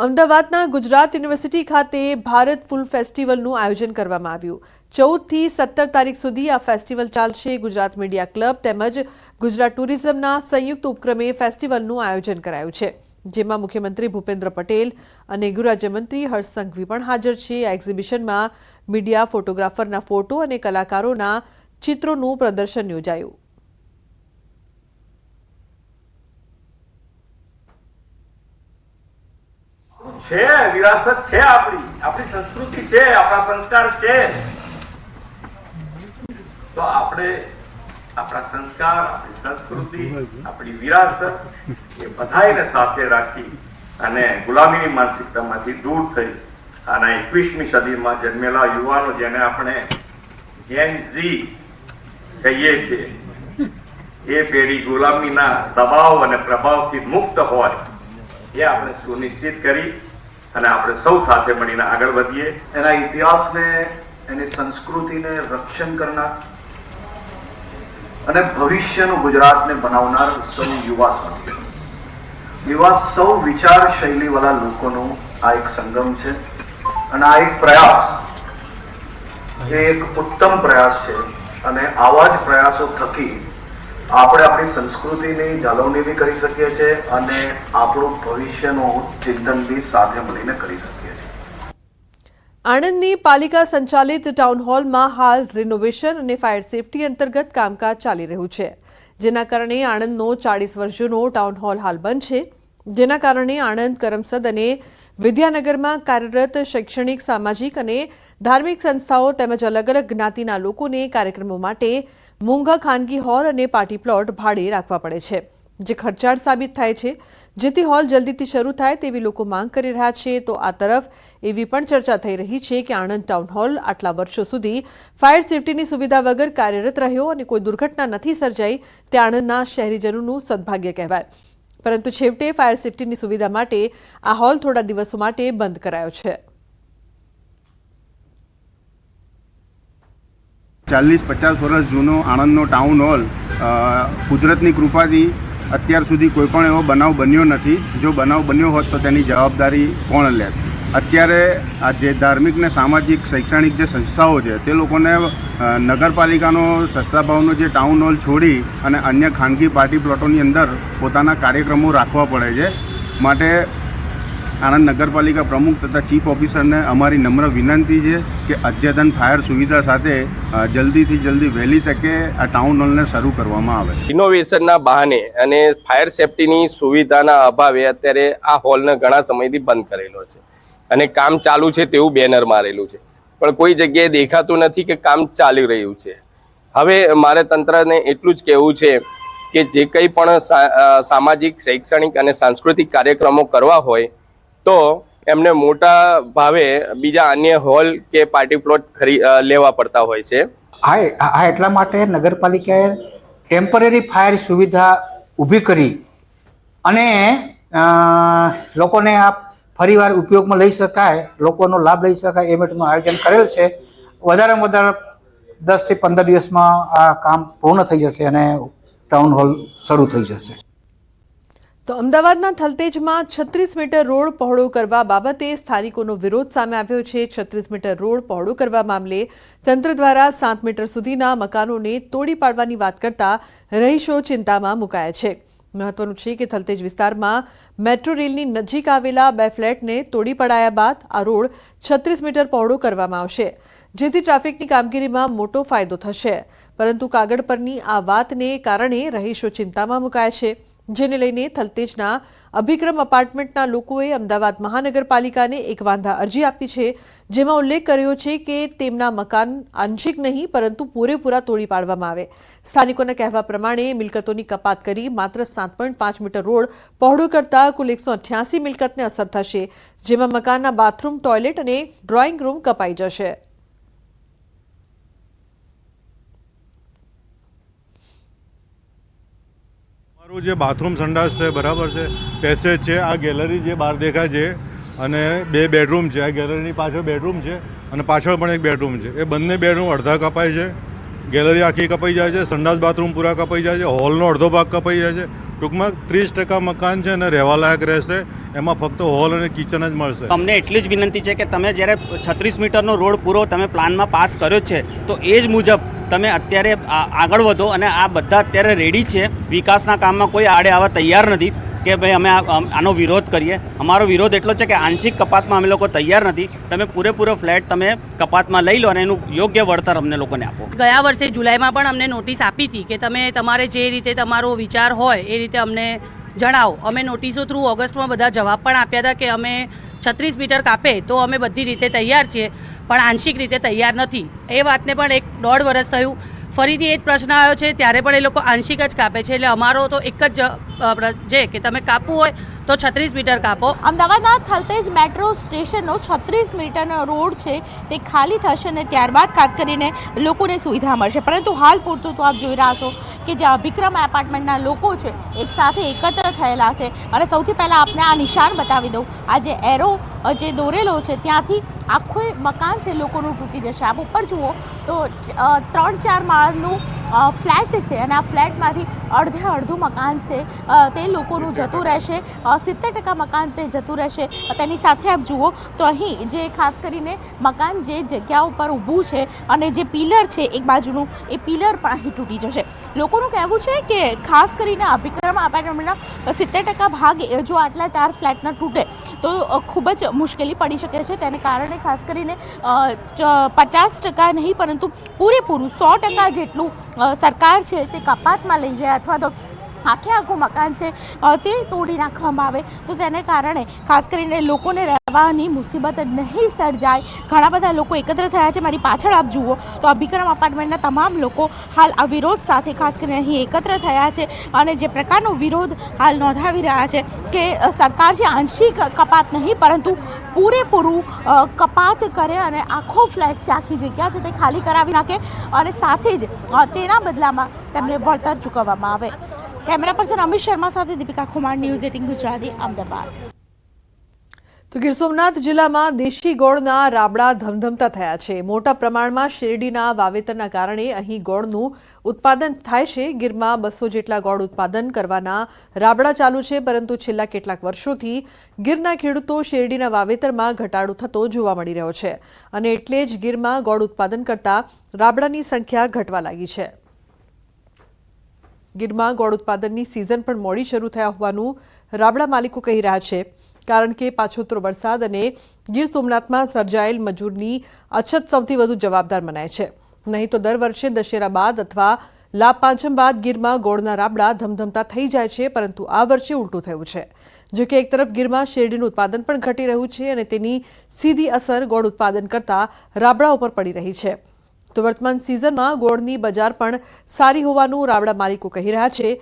અમદાવાદના ગુજરાત યુનિવર્સિટી ખાતે ભારત ફૂલ ફેસ્ટિવલનું આયોજન કરવામાં આવ્યું. ચૌદથી સત્તર તારીખ સુધી આ ફેસ્ટિવલ ચાલશે. ગુજરાત મીડિયા ક્લબ તેમજ ગુજરાત ટુરિઝમના સંયુક્ત ઉપક્રમે ફેસ્ટિવલનું આયોજન કરાયું છે. જેમાં મુખ્યમંત્રી ભૂપેન્દ્ર પટેલ અને ગૃહરાજ્યમંત્રી હર્ષ સંઘવી પણ હાજર છે. આ એક્ઝિબિશનમાં મીડિયા, ફોટોગ્રાફરના ફોટો અને કલાકારોના ચિત્રોનું પ્રદર્શન યોજાયું. છે, વિરાસત છે આપણી. આપણી સંસ્કૃતિ છે, આપણા સંસ્કાર છે. તો આપણે આપણા સંસ્કાર, આપણી સંસ્કૃતિ, આપણી વિરાસત એ બધાને સાથે રાખી અને ગુલામીની માનસિકતામાંથી દૂર થઈ અને એકવીસમી સદીમાં જન્મેલા યુવાનો જેને આપણે જેન ઝી કહીએ છીએ, એ પેઢી ગુલામીના દબાવ અને પ્રભાવથી મુક્ત હોય, એ આપણે સુનિશ્ચિત કરી અને આપણે સૌ સાથે મળીને આગળ વધીએ. એના ઇતિહાસને, એની સંસ્કૃતિને રક્ષણ કરનાર અને ભવિષ્યનું ગુજરાતને બનાવનાર સૌ યુવા સાથી એવા સૌ વિચાર શૈલીવાળા લોકોનો આ એક સંગમ છે અને આ એક પ્રયાસ. એ એક ઉત્તમ પ્રયાસ છે અને આવા જ પ્રયાસો થકી આપણે આપણી સંસ્કૃતિની જાળવણી બી કરી શકીએ છીએ અને આપણું ભવિષ્યનું ચિંતન બી સાથે મળીને કરી શકીએ આણંદની પાલિકા સંચાલિત ટાઉન હોલમાં હાલ રિનોવેશન અને ફાયર સેફટી અંતર્ગત કામકાજ ચાલી રહ્યું છે. જેના કારણે આણંદનો ચાળીસ વર્ષ જૂનો ટાઉન હોલ હાલ બંધ છે. જેના કારણે આણંદ કરમસદ અને વિદ્યાનગરમાં કાર્યરત શૈક્ષણિક, સામાજિક અને ધાર્મિક સંસ્થાઓ તેમજ અલગ અલગ જ્ઞાતિના લોકોને કાર્યક્રમો માટે મોંઘા ખાનગી હોલ અને પાર્ટી પ્લોટ ભાડે રાખવા પડે છે. જે ખર્ચાળ સાબિત થાય છે. જેથી હોલ જલ્દીથી શરૂ થાય તેવી લોકો માંગ કરી રહ્યા છે. તો આ તરફ એવી પણ ચર્ચા થઈ રહી છે કે આણંદ ટાઉન હોલ આટલા વર્ષો સુધી ફાયર સેફટીની સુવિધા વગર કાર્યરત રહ્યો અને કોઈ દુર્ઘટના નથી સર્જાઈ તે આણંદના શહેરીજનોનું સદભાગ્ય કહેવાય. પરંતુ છેવટે ફાયર સેફટીની સુવિધા માટે આ હોલ થોડા દિવસો માટે બંધ કરાયો છે. ચાલીસ પચાસ વર્ષ જૂનો આણંદનો ટાઉન હોલ કુદરતની કૃપાથી અત્યાર સુધી કોઈ પણ એવો બનાવ બન્યો નથી. જો બનાવ બન્યો હોત તો તેની જવાબદારી કોણ લે? અત્યારે આ જે ધાર્મિક ને સામાજિક, શૈક્ષણિક જે સંસ્થાઓ છે, તે લોકોને નગરપાલિકાનો સસ્તા ભાવનો જે ટાઉન હોલ છોડી અને અન્ય ખાનગી પાર્ટી પ્લોટોની અંદર પોતાના કાર્યક્રમો રાખવા પડે છે. માટે આણંદ નગરપાલિકા પ્રમુખ તથા ચીફ ઓફિસરને અમારી નમ્ર વિનંતી છે કે અદ્યતન ફાયર સુવિધા સાથે જલ્દીથી જલ્દી વહેલી તકે આ ટાઉન હોલને શરૂ કરવામાં આવે. ઇનોવેશનના બહાને અને ફાયર સેફટીની સુવિધાના અભાવે અત્યારે આ હોલને ઘણા સમયથી બંધ કરેલો છે. અને કામ ચાલુ છે તેવું બેનર મારેલું છે. પણ કોઈ જગ્યાએ દેખાતું નથી કે કામ ચાલી રહ્યું છે. હવે મારે તંત્રને એટલું જ કહેવું છે કે જે કંઈ પણ સામાજિક, શૈક્ષણિક અને સાંસ્કૃતિક કાર્યક્રમો કરવા હોય તો એમને મોટા ભાવે બીજા અન્ય હોલ કે પાર્ટી પ્લોટ ખરી લેવા પડતા હોય છે. આ એટલા માટે નગરપાલિકાએ ટેમ્પરરી ફાયર સુવિધા ઊભી કરી અને લોકોને આ ફરીવાર ઉપયોગમાં લઈ શકાય, લોકોનો લાભ લઈ શકાય એ માટેનું આયોજન કરેલ છે. વધારેમાં વધારે દસથી પંદર દિવસમાં આ કામ પૂર્ણ થઈ જશે અને ટાઉન હોલ શરૂ થઈ જશે. તો અમદાવાદના થલતેજમાં છત્રીસ મીટર રોડ પહોળો કરવા બાબતે સ્થાનિકોનો વિરોધ સામે આવ્યો છે. છત્રીસ મીટર રોડ પહોળો કરવા મામલે તંત્ર દ્વારા સાત મીટર સુધીના મકાનોને તોડી પાડવાની વાત કરતા રહીશો ચિંતામાં મુકાયા છે. મહત્વનું છે કે થલતેજ વિસ્તારમાં મેટ્રો રેલની નજીક આવેલા બે ફ્લેટને તોડી પડાયા બાદ આ રોડ છત્રીસ મીટર પહોળો કરવામાં આવશે, જેથી ટ્રાફિકની કામગીરીમાં મોટો ફાયદો થશે. પરંતુ કાગળ પરની આ વાતને કારણે રહીશો ચિંતામાં મુકાયા છે. જેને લઈને થલતેજના અભિક્રમ અપાર્ટમેન્ટના લોકોએ અમદાવાદ મહાનગરપાલિકાને એક વાંધા અરજી આપી છે, જેમાં ઉલ્લેખ કર્યો છે કે તેમના મકાન આંશિક નહીં, પરંતુ પૂરેપૂરા તોડી પાડવામાં આવે. સ્થાનિકોના કહેવા પ્રમાણે મિલકતોની કપાત કરી માત્ર સાત પાંચ મીટર રોડ પહોળો કરતા કુલ એકસો મિલકતને અસર થશે, જેમાં મકાનના બાથરૂમ, ટોયલેટ અને ડ્રોઈંગ રૂમ કપાઈ જશે. મારું જે બાથરૂમ સંડાસ છે, બરાબર છે. પેસેજ છે, આ ગેલેરી જે બહાર દેખાય છે અને બે બેડરૂમ છે. આ ગેલેરીની પાછળ બેડરૂમ છે અને પાછળ પણ એક બેડરૂમ છે. એ બંને બેડરૂમ અડધા કપાય છે. ગેલેરી આખી કપાઈ જાય છે, સંડાસ બાથરૂમ પૂરા કપાઈ જાય છે હોલનો અડધો ભાગ કપાઈ જાય છે. ટૂંકમાં ત્રીસ ટકા મકાન છે અને રહેવાલાયક રહેશે. એમાં ફક્ત હોલ અને કિચન જ મળશે. અમને એટલી જ વિનંતી છે કે તમે જ્યારે છત્રીસ મીટરનો રોડ પૂરો તમે પ્લાનમાં પાસ કર્યો છે, તો એ જ મુજબ તમે અત્યારે આગળ વધો અને આ બધા અત્યારે રેડી છે. વિકાસના કામમાં કોઈ આડે આવવા તૈયાર નથી. કે ભાઈ અમે આનો વિરોધ કરીએ. અમારો વિરોધ એટલો છે કે આંશિક કપાતમાં અમે લોકો તૈયાર નથી. તમે પૂરેપૂરો ફ્લેટ તમે કપાતમાં લઈ લો અને એનું યોગ્ય વળતર અમને લોકોને આપો. ગયા વર્ષે જુલાઈમાં પણ અમને નોટિસ આપી હતી કે તમે તમારે જે રીતે તમારો વિચાર હોય એ રીતે અમને જણાવો. અમે નોટિસો થ્રુ ઓગસ્ટમાં બધા જવાબ પણ આપ્યા હતા કે અમે છત્રીસ મીટર કાપે તો અમે બધી રીતે તૈયાર છીએ, પણ આંશિક રીતે તૈયાર નથી. એ વાતને પણ એક દોઢ વર્ષ થયું. ફરીથી એ જ પ્રશ્ન આવ્યો છે, ત્યારે પણ એ લોકો આંશિક જ કાપે છે. એટલે અમારો તો એક જ જે કે તમે કાપવું હોય તો છત્રીસ મીટર કાપો. અમદાવાદના થલતેજ મેટ્રો સ્ટેશનનો છત્રીસ મીટરનો રોડ છે, તે ખાલી થશે અને ત્યારબાદ ખાસ કરીને લોકોને સુવિધા મળશે. પરંતુ હાલ પૂરતું તો આપ જોઈ રહ્યા છો કે જે અભિક્રમ એપાર્ટમેન્ટના લોકો છે, એક સાથે એકત્ર થયેલા છે. અને સૌથી પહેલાં આપને આ નિશાન બતાવી દઉં. આ જે એરો જે દોરેલો છે, ત્યાંથી આખું મકાન છે, લોકોનું તૂટી જશે. આપ ઉપર જુઓ તો ત્રણ ચાર માળનું ફ્લેટ છે અને આ ફ્લેટમાંથી અડધે અડધું મકાન છે. તે લોકોનું જતું રહેશે. સિત્તેર ટકા મકાન તે જતું રહેશે. તેની સાથે આપ જુઓ તો અહીં જે ખાસ કરીને મકાન જે જગ્યા ઉપર ઊભું છે અને જે પિલર છે એક બાજુનું એ પિલર પણ અહીં તૂટી જશે. લોકોનું કહેવું છે કે ખાસ કરીને અભિક્રમ એપાર્ટમેન્ટના સિત્તેર ટકા ભાગ જો આટલા ચાર ફ્લેટના તૂટે તો ખૂબ જ મુશ્કેલી પડી શકે છે. તેને કારણે ખાસ કરીને પચાસ ટકા નહીં પરંતુ પૂરેપૂરું સો ટકા જેટલું સરકાર છે તે કપાતમાં લઈ જાય અથવા તો આખે આખું મકાન છે. તે તોડી નાખવામાં આવે. તો તેને કારણે ખાસ કરીને લોકોને રહેવાની મુસીબત નહીં સર્જાય. ઘણા બધા લોકો એકત્ર થયા છે. મારી પાછળ આપ જુઓ તો અભિક્રમ અપાર્ટમેન્ટના તમામ લોકો હાલ આ વિરોધ સાથે ખાસ કરીને અહીં એકત્ર થયા છે અને જે પ્રકારનો વિરોધ હાલ નોંધાવી રહ્યા છે કે સરકાર જે આંશિક કપાત નહીં, પરંતુ પૂરેપૂરું કપાત કરે અને આખો ફ્લેટ છે, આખી જગ્યા છે તે ખાલી કરાવી નાખે અને સાથે જ તેના બદલામાં તેમને વળતર ચૂકવવામાં આવે. કેમેરા પર્સન અમિત શર્મા સાથે દીપિકા કુમાર ન્યૂઝ એટીન ગુજરાતી, અમદાવાદ. તો ગીર સોમનાથ જિલ્લામાં દેશી ગોળના રાબડા ધમધમતા થયા છે. મોટા પ્રમાણમાં શેરડીના વાવેતરના કારણે અહીં ગોળનું ઉત્પાદન થાય છે. ગીરમાં બસો જેટલા ગોળ ઉત્પાદન કરવાના રાબડા ચાલુ છે, પરંતુ છેલ્લા કેટલાક વર્ષોથી ગીરના ખેડૂતો શેરડીના વાવેતરમાં ઘટાડો થતો જોવા મળી રહ્યો છે. અને એટલે જ ગીરમાં ગોળ ઉત્પાદન કરતા રાબડાની સંખ્યા ઘટવા લાગી છે. ગીરમાં ગોળ ઉત્પાદનની સિઝન પણ મોડી શરૂ થયા હોવાનું રાબડા માલિકો કહી રહ્યા છે. કારણ કે પાછોતરો વરસાદ અને ગીર સોમનાથમાં સર્જાયેલ મજૂરની અછત સૌથી વધુ જવાબદાર મનાય છે. નહીં તો દર વર્ષે દશેરા બાદ અથવા લાભ પાંચમ બાદ ગીરમાં ગોળના રાબડા ધમધમતા થઈ જાય છે, પરંતુ આ વર્ષે ઉલટું થયું છે. જો કે એક તરફ ગીરમાં શેરડીનું ઉત્પાદન પણ ઘટી રહ્યું છે અને તેની સીધી અસર ગોળ ઉત્પાદન કરતા રાબડા ઉપર પડી રહી છે. તો વર્તમાન સિઝનમાં ગોળની બજાર પણ સારી હોવાનું રાવડા માલિકો કહી રહ્યા છે.